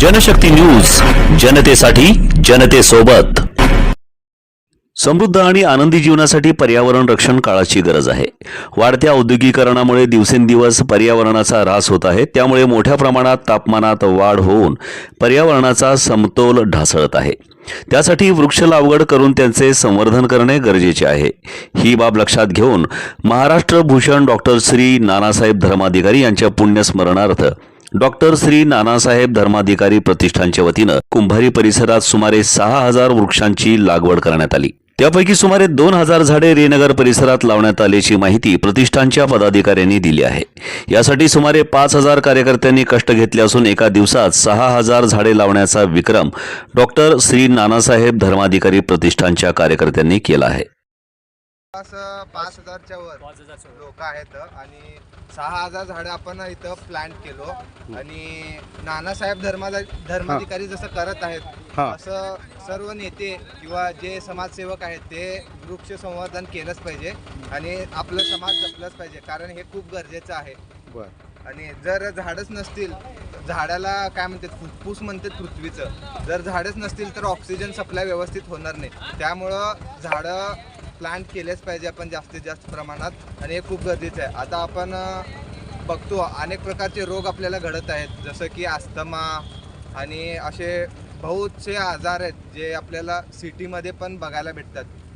Janshakti news जनतेसाठी जनतेसोबत. समृद्ध आणि आनंदी जीवनासाठी पर्यावरण रक्षण काळाची गरज आहे. वाढत्या औद्योगिकरणामुळे दिवसेंदिवस पर्यावरणाचा ऱ्हास होत आहे. त्यामुळे मोठ्या प्रमाणात तापमानात वाढ होऊन पर्यावरणाचा समतोल ढासळत आहे. त्यासाठी वृक्ष लागवड करून त्यांचे संवर्धन करणे गरजेचे आहे. ही बाब लक्षात घेऊन महाराष्ट्र भूषण डॉक्टर श्री नानासाहेब धर्माधिकारी यांच्या पुण्यस्मरणार्थ डॉक्टर श्री नानासाहेब धर्माधिकारी प्रतिष्ठानच्या वतीनं कुंभारी परिसरात सुमारे सहा हजार वृक्षांची लागवड करण्यात आली. त्यापैकी सुमारे दोन हजार झाडे रेनगर परिसरात लावण्यात आल्याची माहिती प्रतिष्ठानच्या पदाधिकाऱ्यांनी दिली आहे. यासाठी सुमारे पाच हजार कार्यकर्त्यांनी कष्ट घेतले असून एका दिवसात सहा हजार झाडे लावण्याचा विक्रम डॉक्टर श्री नानासाहेब धर्माधिकारी प्रतिष्ठानच्या कार्यकर्त्यांनी केला आहे. असं पाच हजारच्या वर लोक आहेत आणि सहा हजार झाडं आपण इथं प्लांट केलो. आणि नानासाहेब धर्मा धर्माधिकारी जसं करत आहेत हा. असं सर्व नेते किंवा जे समाजसेवक आहेत ते वृक्ष संवर्धन केलंच पाहिजे आणि आपलं समाज जपलंच पाहिजे कारण हे खूप गरजेचं आहे. बर. आणि जर झाडच नसतील झाडाला काय म्हणतात फुफ्फूस म्हणतात पृथ्वीचं. जर झाडच नसतील तर ऑक्सिजन सप्लाय व्यवस्थित होणार नाही. त्यामुळं झाडं प्लांट केलेच पाहिजे आपण जास्तीत जास्त प्रमाणात आणि हे खूप गरजेचं आहे. आता आपण बघतो अनेक प्रकारचे रोग आपल्याला घडत आहेत. जसं की अस्थमा आणि असे बहुतसे आजार आहेत जे आपल्याला सिटीमध्ये पण बघायला भेटतात.